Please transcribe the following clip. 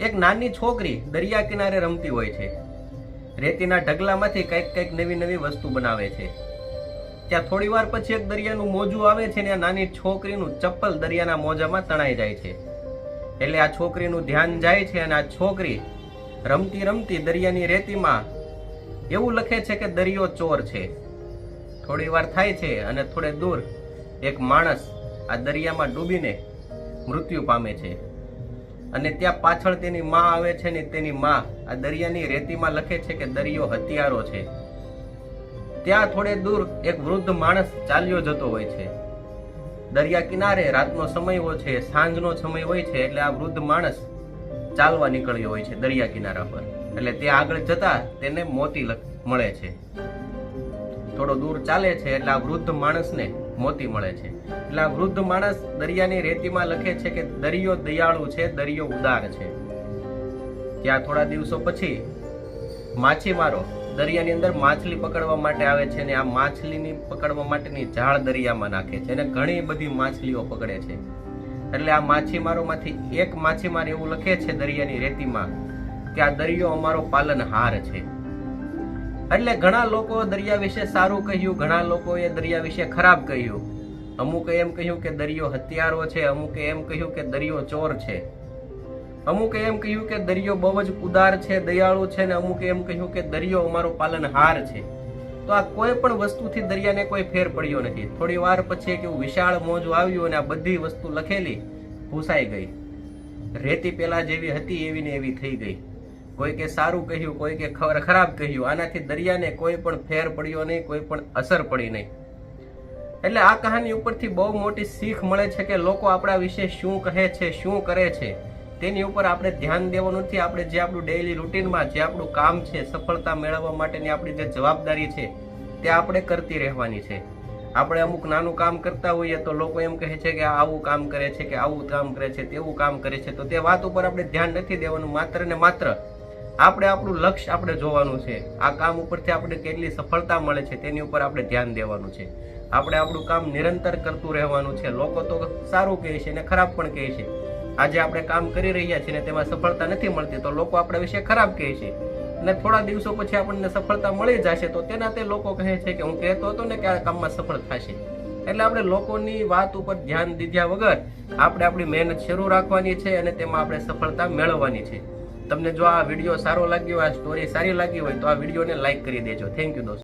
એક નાની છોકરી દરિયા કિનારે રમતી હોય છે. રેતીના ઢગલામાંથી કંઈક કંઈક નવી નવી વસ્તુ બનાવે છે. ત્યાં થોડી વાર પછી એક દરિયાનું મોજું આવે છે ને આ નાની છોકરીનું ચપ્પલ દરિયાના મોજામાં તણાઈ જાય છે. એટલે આ છોકરીનું ધ્યાન જાય છે અને આ છોકરી રમતી રમતી દરિયાની રેતીમાં એવું લખે છે કે દરિયો ચોર છે. થોડી વાર થાય છે અને થોડે દૂર એક માણસ આ દરિયામાં ડૂબીને મૃત્યુ પામે છે. અને ત્યાં પાછળ તેની માં આવે છે ને તેની માં આ દરિયાની રેતીમાં લખે છે કે દરિયો હથિયારો છે. ત્યાં થોડે દૂર એક વૃદ્ધ માણસ ચાલ્યો જતો હોય છે. દરિયા કિનારે રાતનો સમય હોય છે, સાંજનો સમય હોય છે, એટલે આ વૃદ્ધ માણસ ચાલવા નીકળ્યો હોય છે દરિયા કિનારા પર. એટલે ત્યાં આગળ જતા તેને મોતી મળે છે. થોડો દૂર ચાલે છે એટલે આ વૃદ્ધ માણસને મોતી મળે છે. એટલે આ વૃદ્ધ માણસ દરિયાની રેતીમાં લખે છે કે દરિયો દયાળુ છે, દરિયો ઉદાર છે. ત્યાં થોડા દિવસો પછી માછીમારો દરિયાની અંદર માછલી પકડવા માટે આવે છે અને આ માછલીની પકડવા માટેની જાળ દરિયામાં નાખે છે અને ઘણી બધી માછલીઓ પકડે છે. એટલે આ માછીમારોમાંથી એક માછીમાર એવું લખે છે દરિયાની રેતીમાં કે આ દરિયો અમારો પાલનહાર છે. એટલે ઘણા લોકો દરિયા વિશે સારું કહ્યું, ઘણા લોકોએ દરિયા વિશે ખરાબ કહ્યું. અમુકે એમ કહ્યું કે દરિયો હથિયારો છે, અમુકે એમ કહ્યું કે દરિયો ચોર છે. અમુકે એમ કહ્યું કે દરિયો બહુ જ ઉદાર છે, દયાળુ છે ને અમુકે એમ કહ્યું કે દરિયો અમારો પાલનહાર છે. તો આ કોઈ પણ વસ્તુથી દરિયાને કોઈ ફેર પડ્યો નથી. થોડી વાર પછી એક એવું વિશાળ મોજું આવ્યું અને આ બધી વસ્તુ લખેલી, ભૂસાઈ ગઈ. રેતી પેલા જેવી હતી એવી ને એવી થઈ ગઈ. કોઈ કે સારું કહ્યું, કોઈ કે ખર- ખરાબ કહ્યું, આનાથી દરિયાને કોઈ પણ ફેર પડ્યો નહીં, કોઈ પણ અસર પડી નહીં. એટલે આ કહાની ઉપરથી બહુ મોટી શીખ મળે છે કે લોકો આપણા વિશે શું કહે છે, શું કરે છે, તેની ઉપર આપણે ધ્યાન દેવાનું નથી. આપણે જે આપણું ડેઈલી રૂટીનમાં જે આપણું કામ છે, સફળતા મેળવવા માટેની આપણી જે જવાબદારી છે, તે આપણે કરતી રહેવાની છે. આપણે અમુક નાનું કામ કરતા હોઈએ તો લોકો એમ કહે છે કે આવું કામ કરે છે કે આવું કામ કરે છે, તેવું કામ કરે છે. તો તે વાત ઉપર આપણે ધ્યાન નથી દેવાનું, માત્ર ને માત્ર આપણે આપણું લક્ષ્ય આપણે જોવાનું છે. આ કામ ઉપરથી આપણે કેટલી સફળતા મળે છે તેની ઉપર આપણે ધ્યાન દેવાનું છે. આપણે આપણું કામ નિરંતર કરતું રહેવાનું છે. લોકો તો સારું કહે છે અને ખરાબ પણ કહે છે. આજે આપણે કામ કરી રહ્યા છીએ ને તેમાં સફળતા નથી મળતી, તો લોકો આપણા વિશે ખરાબ કહે છે. અને થોડા દિવસો પછી આપણને સફળતા મળી જશે તો તેના તે લોકો કહે છે કે હું કહેતો હતો ને કે આ કામમાં સફળ થશે. એટલે આપણે લોકોની વાત ઉપર ધ્યાન દીધા વગર આપણે આપણી મહેનત શરૂ રાખવાની છે અને તેમાં આપણે સફળતા મેળવવાની છે. તમને જો આ વીડિયો સારો લાગ્યો, આ સ્ટોરી સારી લાગી હોય તો આ વિડીયોને લાઈક કરી દેજો. થેન્ક યુ દોસ્તો.